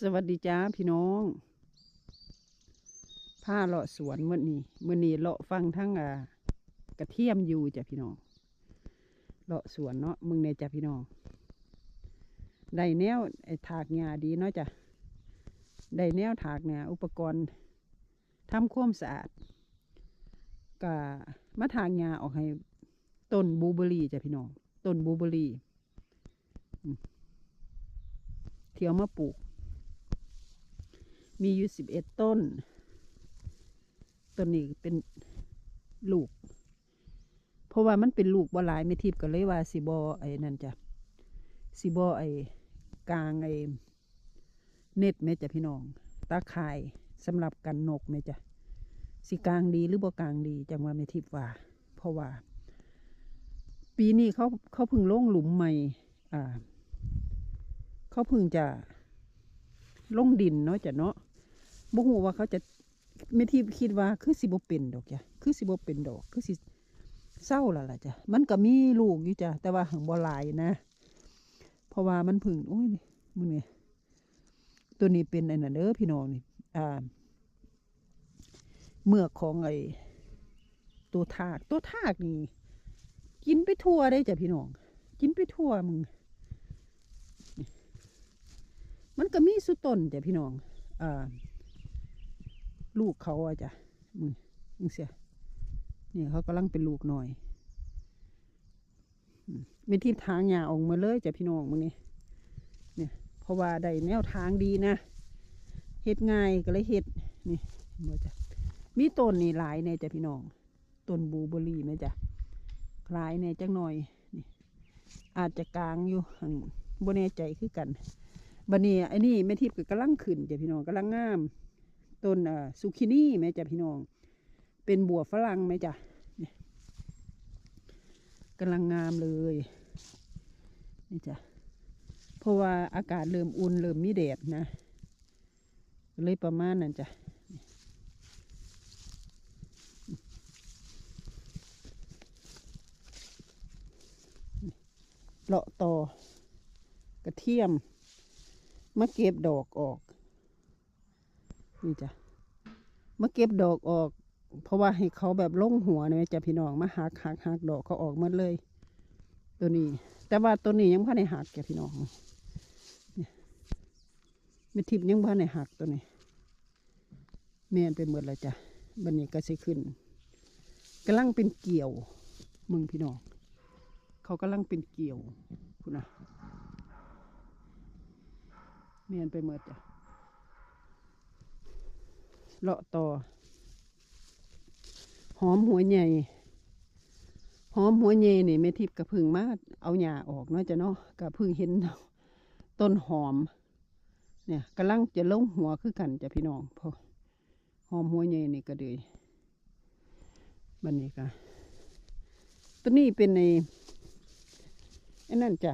สวัสดีจ้าพี่น้องผ้าเลาะสวนเมื่อนี้เมื่อนี้เลาะฟังทั้งอ่ากระเทียมอยู่จ้ะพี่น้องเลาะสวนเนาะมึงเนี่ยจ้ะพี่น้องได้แนวไอ้ถากหญ้าดีเนาะจ้ะได้แนวถากเนี่ยอุปกรณ์ทำความสะอาดก็มาถากหญ้าออกให้ต้นบูเบอรี่จ้ะพี่น้องต้นบูเบอรี่เที่ยวมาปลูก มีอยู่สิบเอ็ดต้น ต้นนี้เป็นลูก เพราะว่ามันเป็นลูกบ่หลายไม่ทิพย์ก็เลยว่าสิบอไอ้นั่นจ้ะสิบอไอ้กลางไอ้เน็ตแม่จ้ะพี่น้อง ตาข่ายสำหรับกันนกแม่จ้ะสิกลางดีหรือบ่กลางดีจังว่าไม่ทิพย์ว่า เพราะว่า ปีนี้เขาเขาพึ่งลงหลุมใหม่ อ่า เขาพึ่งจะลงดินเนาะจ้ะเนาะ บ่ฮู้ว่าเขาจะไม่ที่คิดว่าคือสิบ่เป็นดอกจ้ะคือสิบ่เป็นดอกคือสิเศร้าล้วล่ะจ้ะมันก็มีลูกอยู่จ้ะแต่ว่าหังบ่ลายนะ เพราะว่ามันพึ่งโอ้ยนี่มึงนี่ตัวนี้เป็นไอ้นั่นเด้อพี่น้องนี่อ่าเมือกของไอ้ตัวทากตัวทากนี่ กินไปทั่วได้จ้ะพี่น้อง กินไปทั่วมึง มันก็มีสุต้นจ้ะพี่น้องอ่า ลูกเขาอะจ้ะมึงมึงเสียเนี่ยเขากำลังเป็นลูกหน่อยมเป็นที่ทางหญ้าออกมาเลยจ้ะพี่น้องมึงนี่เนี่ย เพราะว่าได้แนวทางดีนะเฮ็ดง่ายก็เลยเฮ็ดนี่เห็นบ่จ้ะมีต้นนี่หลายแน่จ้ะพี่น้องต้นบูเบอรี่ไหมจ้ะหลายแน่จังหน่อยนี่ อาจจะกลางอยู่หั่งบ่แน่ใจคือกันบันนี้ไอ้นี่แม่ทิพย์ก็กำลังขึ้นจ้ะพี่น้องกำลังงาม ต้นอ่าซูกินี่แม่จ้ะพี่น้อง เป็นบัวฝรั่งไหมจ้ะเนี่ยกำลังงามเลยนี่จ้ะเพราะว่าอากาศเริ่มอุ่นเริ่มมีแดดนะ เลยประมาณนั้นจ้ะเลาะต่อกระเทียมมาเก็บดอกออก นี่จ้ะมาเก็บดอกออก เพราะว่าให้เขาแบบลงหัวนี่ยจ้ะพี่น้องมาหักหักหักดอกเขาออกหมดเลย ตัวนี้ แต่ว่าตัวนี้ยังพ่ในหักจ้ะพี่น้องเนี่ยไม่ทิพย์ยังพ่ในหักตัวนี้แม่นไปหมดแล้วจ้ะบันนี้ก็สิขึ้นกำลังเป็นเกี่ยวมึงพี่น้องเขากำลังเป็นเกี่ยวคุณนะเมียนไปเมดจ้ะ เลาะต่อ หอมหัวใหญ่ หอมหัวใหญ่นี่แม่ทิพกระพึงมาเอาหญ้าออกเนาะจ้ะเนาะกระพึงเห็นต้นหอม เนี่ยกำลังจะลงหัวคือกันจ้ะพี่น้องพอหอมหัวใหญ่นี่ก็เลยบันนี้ก็ตัวนี้เป็นในไอ้นั่นจ้ะ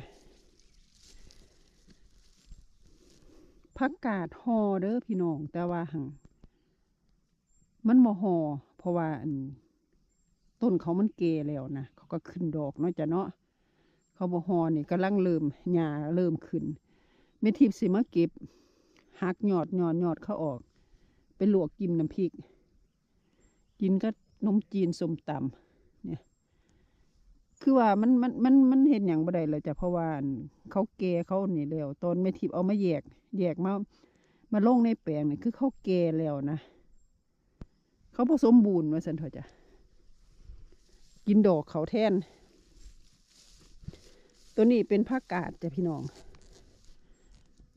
ผักกาดห่อเด้อพี่น้องแต่ว่าหัง มันบ่หอเพราะว่าต้นเขามันเกแล้วนะเขาก็ขึ้นดอกเนาะจ้ะเนาะเขาบ่หอนี่กำลังเริ่มหญ้าเริ่มขึ้นเมทิพสิมาเก็บหักยอดยอดยอดเขาออกไปลวกกินน้ำพริก กินก็นมจีนส้มตำเนี่ย คือว่ามันมันมันมันเห็นอย่างบ่ได้เลยจ้ะเพราะว่าเขาแก่เขานี่แล้วตอนไม่ทิพเอามาแยก แยกมามาลงในแปลงนี่คือเขาแก่แล้วนะ เขาผสมบูรณ์ว่าสันเถอะจ้ะกินดอกเขาแทนตัวนี้เป็นผักกาดจ้ะพี่น้อง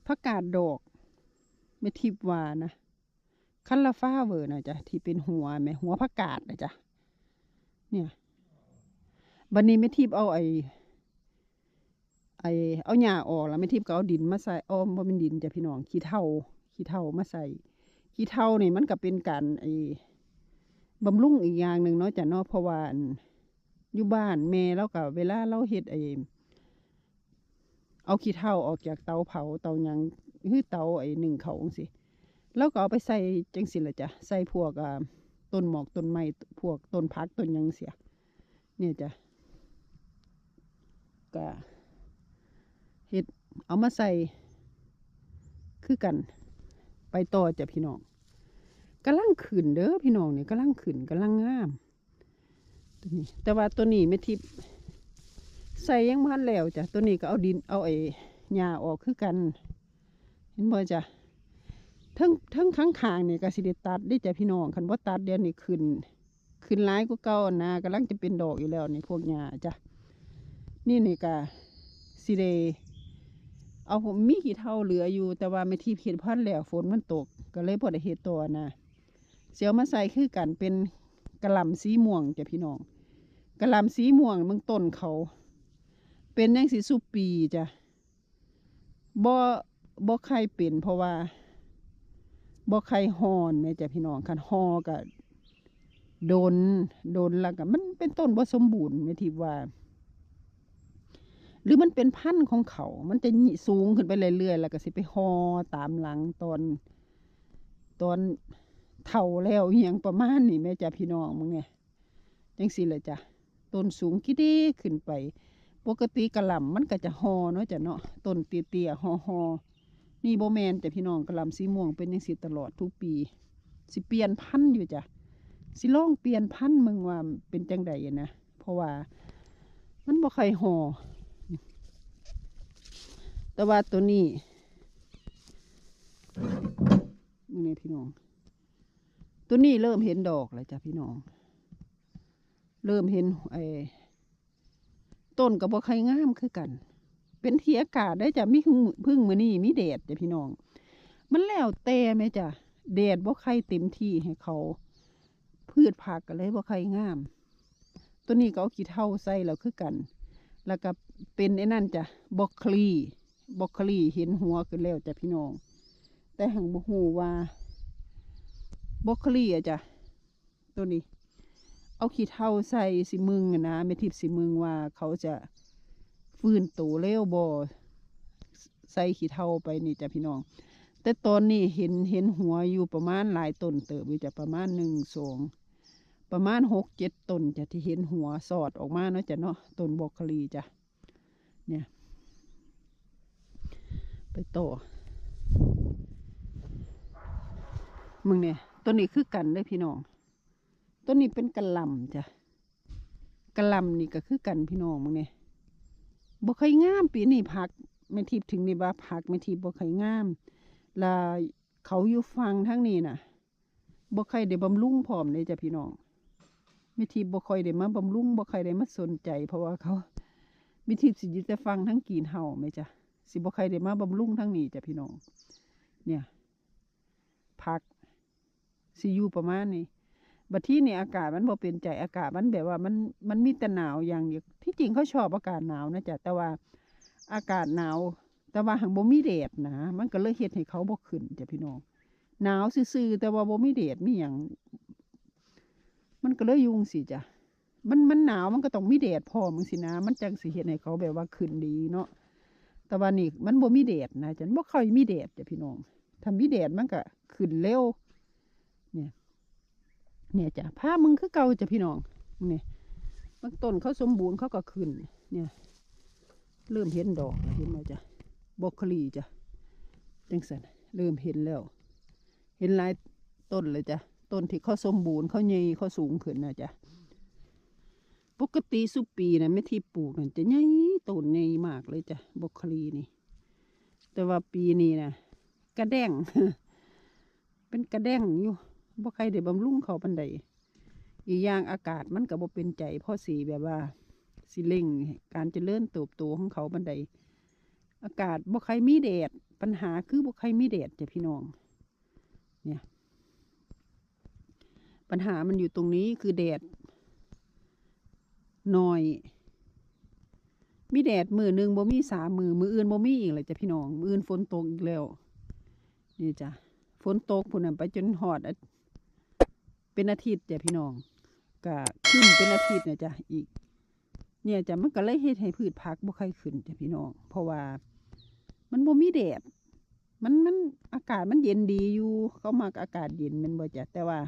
ผักกาดดอกไม่ทิพวานะคันลฟ้าเวอร์นะจ้ะที่เป็นหัวแม่หัวผักกาดนะจ้ะเนี่ยบันนี้ไม่ทิพเอาไอ้ไอ้เอาหญ้าออกแล้วไม่ทิพก็เอาดินมาใส่อ้อมว่าเป็นดินจ้ะพี่น้องขี้เถ้าขี้เถ้ามาใส่ขี้เถ้านี่มันก็เป็นการไอ้ บำรุงอีกอย่างหนึ่งเนาะจ้ะเนาะเพราะว่าอันอยู่บ้านแม่แล้วก็เวลาเราเฮ็ดไอ้เอาขี้เถ้าออกจากเตาเผาเตายังคือเตาไอ้หนึ่งเขาสิแล้วก็เอาไปใส่จังสิละจ้ะใส่พวกอ่าต้นหมอกต้นไม้พวกต้นพักต้นยังเสีย เนี่ยจ้ะก็เห็ดเอามาใส่คือคือกัน ไปต่อจ้ะพี่น้อง กำลังขึ้นเด้อพี่น้องเนี่ยกำลังขึ้นกำลังงาม ตัวนี้ แต่ว่าตัวนี้ไม่ทิพใส่ยังพันแล้วจ้ะตัวนี้ก็เอาดินเอาไอ้หญ้าออกคือกัน เห็นบ่จ้ะทั้งทั้งข้างคางนี่ก็สิได้ตัดได้จ้ะพี่น้องคันบ่ตัดเดี๋ยวนี้ขึ้นขึ้นหลายกว่าเก่านะกำลังจะเป็นดอกอยู่แล้วนี่พวกหญ้าจ้ะนี่นี่ก็สิได้เอาผมมีกี่เท่าเหลืออยู่ แต่ว่าไม่ที่เห็ดพันแล้วฝนมันตก ก็เลยบ่ได้เฮ็ดตัวนะ เสียวมาใส่คือกันเป็นกระลำสีม่วงจ้ะพี่น้องกระลำสีม่วงเมืองต้นเขา เป็นยังสีสุปีจ้ะบ่บ่ใครเป็นเพราะว่าบ่ใครฮอนแม่จ้ะพี่น้องคันฮอก็โดนโดนแล้วก็มันเป็นต้นบ่สมบูรณ์แม่ที่ว่า หรือมันเป็นพันธุ์ของเขา มันจะหสูงขึ้นไปเรื่อยๆแล้วก็สิไปฮอตามหลังตอนตอน เท่าแล้วอหยังประมาณนี้แม่จ้ะพี่น้องมึงไงจังสิเลยจ้ะต้นสูงกี่ดีขึ้นไป ปกติกระหล่ำมันก็จะฮอเนาะจ้ะเนาะต้นเตี้ยๆฮอฮอนี่โบแมนจ้ะพี่น้องกระหล่ำสีม่วงเป็นยังสิตลอดทุกปี สิเปลี่ยนพันธุ์อยู่จ้ะสิล่องเปลี่ยนพันธุ์มึงว่าเป็นจังใดนะเพราะว่า มันบ่ใครฮอแต่ว่าตัวนี้นี่พี่น้อง ตัวนี้เริ่มเห็นดอกแล้วจ้ะพี่น้อง เริ่มเห็นไอ้ต้นกับบ่ใครงามคือกัน เป็นเทีอากาศได้จ้ะมีพึ่งพึ่งมือนี่มีแดดจ้ะพี่น้อง มันแล้วแต่ไหมจ้ะแดดบ่ใครเต็มที่ให้เขา พืชผักก็เลยบ่ใครงาม ตัวนี้ก็เอาขี้เท่าใส่แล้วคือกัน แล้วก็เป็นไอ้นั่นจ้ะบล็อกคลีบล็อกคลีเห็นหัวขึ้นแล้วจ้ะพี่น้อง แต่หังบ่ฮู้ว่า บล็อกคลีอะจ้ะตัวนี้ เอาขี้เท่าใส่สิมึงอะนะเมทิพย์สิมึงว่าเขาจะฟื้นตัวเร็วบ่ใส่ขี้เท่าไปนี่จ้ะพี่น้อง แต่ตอนนี้เห็นเห็นหัวอยู่ประมาณหลายต้นเติบอยู่จ้ะประมาณหนึ่งสองประมาณหกเจ็ดต้นจ้ะที่เห็นหัวสอดออกมาเนาะจ้ะเนาะต้นบล็อกคลีจ้ะเนี่ยไปโตมึงเนี่ย ต้นนี้คือกันเลยพี่น้องต้นนี้เป็นกระลำจ้ะกระลำนี่ก็คือกันพี่น้องมึงเนี่ยบ่เคยงามปีนี้ผักไม่ทิพถึงนี่ว่าผักไม่ทิพบ่เคยงามแลาเขาอยู่ฟังทั้งนี้น่ะบ่เคยได้บำรุงพร้อมเลยจ้ะพี่น้องไม่ทิพย์บ่ค่อยได้มาบำรุงบ่ค่อยได้มาสนใจ เพราะว่าเขาไมิทิพสิอยู่แต่ฟังทั้งกีนเห่าไหมจ๊ะสิบ่ใครได้มาบำรุงทั้งนี้จ้ะพี่น้อง เนี่ยพัก สิอยู่ประมาณนี้บัดที่นี่อากาศมันบ่เป็นใจอากาศมันแบบว่ามันมันมีแต่หนาวอย่างเดียวที่จริงเขาชอบอากาศหนาวนะจ๊ะแต่ว่าอากาศหนาว แต่ว่าหังบ่มีแดดนะมันก็เลยเฮ็ดให้เขาบ่ขึ้นจ้ะพี่น้องหนาวซื่อๆแต่ว่าบ่มีแดดมีหยังมันก็เลยยุ่งสิจ้ะมันมันหนาวมันก็ต้องมีแดดพอมึงสินะ มันจังสิเห็นให้เขาแบบว่าขึ้นดีเนาะแต่ว่านี่มันบ่มีแดดนะจันบ่ค่อยมีแดดจ้ะพี่น้องถ้ามีแดดมันก็ขึ้นเร็ว เนี่ยจ้ะผ้ามึงคือเก่าจ้ะพี่น้องเนี่ยบางต้นเขาสมบูรณ์เขาก็ขึ้น เนี่ย เริ่มเห็นดอกเห็นไหมจ้ะบอกคลีจ้ะจังสันเริ่มเห็นแล้ว เห็นหลายต้นเลยจ้ะต้นที่เขาสมบูรณ์เขาใหญ่เขาสูงขึ้นนะจ้ะปกติสุปีนะไม่ที่ปลูกนั่นจะใหญ่ต้นใหญ่มากเลยจ้ะบอกคลีนี่ แต่ว่าปีนี้นะกระแดงเป็นกระแดงอยู่ บ่ใครได้บำรุงเขาปันใดอีกอย่างอากาศมันก็บ่เป็นใจพ่อสีแบบว่าสิเร่งการเจริญเติบโตของเขาปันใดอากาศบ่ใครมีแดดปัญหาคือบ่ใครมีแดดจ้ะพี่น้อง เนี่ย ปัญหามันอยู่ตรงนี้คือแดดหน่อย มีแดดมือหนึ่งบ่มีสามมือมืออื่นบ่มีอีกเลยจ้ะพี่น้อง มืออื่นฝนตกอีกแล้ว นี่จ้ะฝนตกพุ่นไปจนหอดอ เป็นอาทิตย์จ้ะพี่น้องก็ขึ้นเป็นอาทิตย์นะจ้ะอีก เนี่ยจ้ะมันก็เลยเฮ็ดให้พืชผักบ่ค่อยขึ้นจ้ะพี่น้อง เพราะว่ามันบ่มีแดดมันมันอากาศมันเย็นดีอยู่เขามักอากาศเย็นมันบ่จ้ะแต่ว่า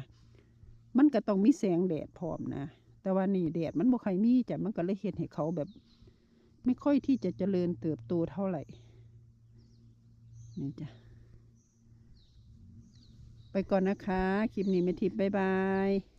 มันก็ต้องมีแสงแดดพร้อมนะแต่ว่านี่แดดมันบ่ค่อยมีจ้ะมันก็เลยเฮ็ดให้เขาแบบ ไม่ค่อยที่จะเจริญเติบโตเท่าไหร่นี่จ้ะ ไปก่อนนะคะ คลิปนี้ไม่ทิพบ๊ายบาย